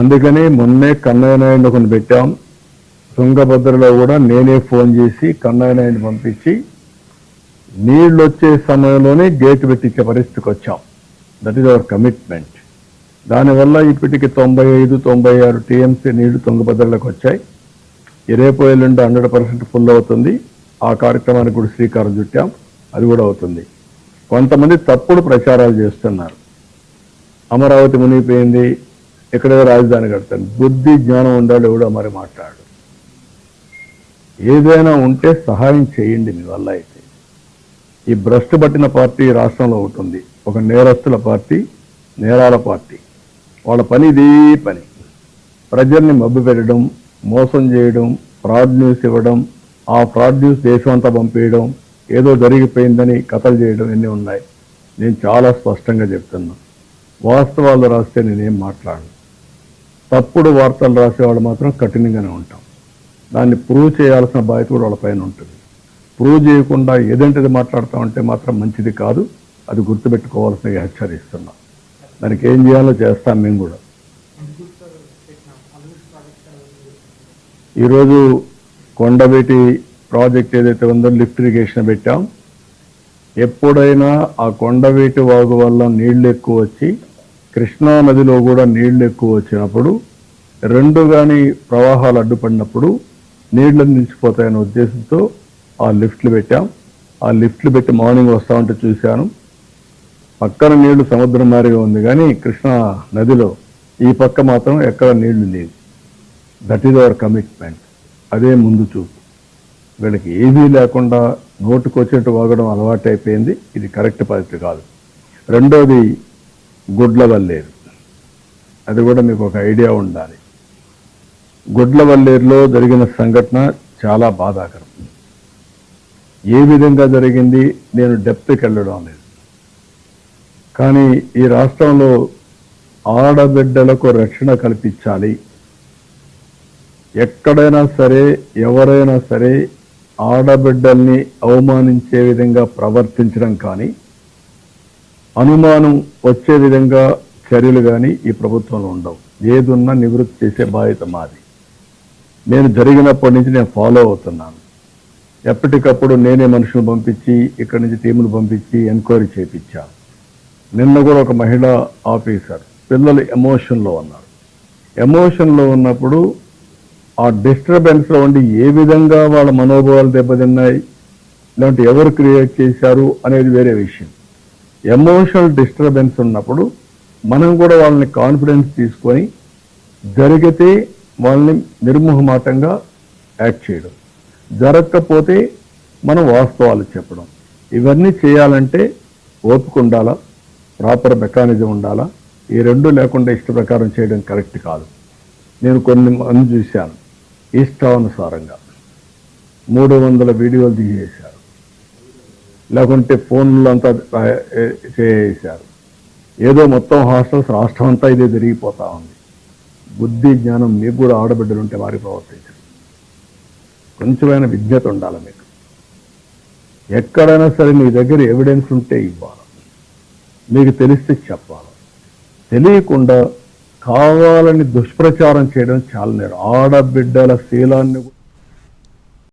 అందుకని మొన్నే కన్నయ్య నాయుడు ఒకరిని పెట్టాం. తుంగభద్రలో కూడా నేనే ఫోన్ చేసి కన్నయ్య నాయుడు పంపించి నీళ్ళు వచ్చే సమయంలోనే గేట్ పెట్టించే పరిస్థితికి వచ్చాం. దట్ ఈజ్ అవర్ కమిట్మెంట్ దానివల్ల ఇప్పటికి తొంభై ఐదు తొంభై ఆరు టీఎంసీ నీళ్ళు తుంగభద్రలోకి వచ్చాయి. ఇరవై ఎల్లుండి హండ్రెడ్ పర్సెంట్ ఫుల్ అవుతుంది. ఆ కార్యక్రమానికి కూడా శ్రీకారం చుట్టాం. అది కూడా అవుతుంది. కొంతమంది తప్పుడు ప్రచారాలు చేస్తున్నారు. అమరావతి మునిగిపోయింది ఎక్కడేదో రాజధాని కడతాను బుద్ధి జ్ఞానం ఉండాలి ఎవడో మరి మాట్లాడు. ఏదైనా ఉంటే సహాయం చేయండి మీ వల్ల అయితే. ఈ భ్రష్టు పట్టిన పార్టీ రాష్ట్రంలో ఉంటుంది ఒక నేరస్తుల పార్టీ నేరాల పార్టీ. వాళ్ళ పని ఇదే పని. ప్రజల్ని మబ్బు పెట్టడం మోసం చేయడం ఫ్రాడ్ న్యూస్ ఇవ్వడం ఆ ఫ్రాడ్ న్యూస్ దేశం అంతా పంపేయడం ఏదో జరిగిపోయిందని కథలు చేయడం ఇన్ని ఉన్నాయి? నేను చాలా స్పష్టంగా చెప్తున్నా. వాస్తవాలు రాస్తే నేనేం మాట్లాడను. తప్పుడు వార్తలు రాసేవాళ్ళు మాత్రం కఠినంగానే ఉంటాం. దాన్ని ప్రూవ్ చేయాల్సిన బాధ్యత కూడా వాళ్ళ పైన ఉంటుంది. ప్రూవ్ చేయకుండా ఏదంటిది మాట్లాడతామంటే మాత్రం మంచిది కాదు. అది గుర్తుపెట్టుకోవాల్సిన హెచ్చరిస్తున్నాం దానికి ఏం చేయాలో చేస్తాం మేము కూడా. ఈరోజు కొండవీటి ప్రాజెక్ట్ ఏదైతే ఉందో లిఫ్ట్ ఇరిగేషన్ పెట్టాం. ఎప్పుడైనా ఆ కొండవీటి వాగు వల్ల నీళ్ళు ఎక్కువ వచ్చి కృష్ణా నదిలో కూడా నీళ్ళు ఎక్కువ వచ్చినప్పుడు రెండు కానీ ప్రవాహాలు అడ్డుపడినప్పుడు నీళ్ళు నిలిచిపోతాయనే ఉద్దేశంతో ఆ లిఫ్ట్లు పెట్టాం. ఆ లిఫ్ట్లు పెట్టి మార్నింగ్ వస్తా ఉంటే చూశాను. పక్కన నీళ్ళు సముద్రం మారిగా ఉంది కానీ కృష్ణా నదిలో ఈ పక్క మాత్రం ఎక్కడ నీళ్ళు లేవు. దట్ ఈజ్ అవర్ కమిట్మెంట్ అదే ముందు చూపు. వీళ్ళకి ఏమీ లేకుండా నోటుకు వచ్చినట్టు వాగడం అలవాటు అయిపోయింది ఇది కరెక్ట్ పద్ధతి కాదు. రెండోది గుడ్ల వల్లేరు అది కూడా మీకు ఒక ఐడియా ఉండాలి. గుడ్ల వల్లేరులో జరిగిన సంఘటన చాలా బాధాకరం. ఏ విధంగా జరిగింది నేను డెప్త్కి వెళ్ళడం లేదు. కానీ ఈ రాష్ట్రంలో ఆడబిడ్డలకు రక్షణ కల్పించాలి. ఎక్కడైనా సరే ఎవరైనా సరే ఆడబిడ్డల్ని అవమానించే విధంగా ప్రవర్తించడం కానీ అనుమానం వచ్చే విధంగా చర్యలు కానీ ఈ ప్రభుత్వంలో ఉండవు. ఏదున్నా నివృత్తి చేసే బాధ్యత మాది. నేను జరిగినప్పటి నుంచి నేను ఫాలో అవుతున్నాను. ఎప్పటికప్పుడు నేనే మనుషులు పంపించి ఇక్కడి నుంచి టీములు పంపించి ఎంక్వైరీ చేయించాను నిన్న కూడా ఒక మహిళా ఆఫీసర్ పిల్లలు ఎమోషన్లో ఉన్నారు. ఎమోషన్లో ఉన్నప్పుడు ఆ డిస్టర్బెన్స్లో ఉండి ఏ విధంగా వాళ్ళ మనోభావాలు దెబ్బతిన్నాయి లేదంటే ఎవరు క్రియేట్ చేశారు అనేది వేరే విషయం. ఎమోషనల్ డిస్టర్బెన్స్ ఉన్నప్పుడు మనం కూడా వాళ్ళని కాన్ఫిడెన్స్ తీసుకొని జరిగితే వాళ్ళని నిర్మోహమాటంగా యాక్ట్ చేయడం. జరగకపోతే మనం వాస్తవాలు చెప్పడం. ఇవన్నీ చేయాలంటే ఓపిక ఉండాలా? ప్రాపర్ మెకానిజం ఉండాలా? ఈ రెండు లేకుండా ఇష్ట ప్రకారం చేయడం కరెక్ట్ కాదు. నేను కొన్ని మంది చూశాను. ఇష్టానుసారంగా మూడు వందల వీడియోలు తీసేశారు. లేకుంటే ఫోన్లు అంతా చేసేసారు ఏదో మొత్తం హాస్టల్స్ రాష్ట్రం అంతా ఇదే జరిగిపోతూ ఉంది. బుద్ధి జ్ఞానం మీకు కూడా ఆడబిడ్డలు ఉంటే వారి ప్రవర్తించరు. కొంచెమైన విజ్ఞత ఉండాలి మీకు. ఎక్కడైనా సరే మీ దగ్గర ఎవిడెన్స్ ఉంటే ఇవ్వాలి. మీకు తెలిస్తే చెప్పాలి. తెలియకుండా కావాలని దుష్ప్రచారం చేయడం చాలా నేరం. ఆడబిడ్డల శీలాన్ని కూడా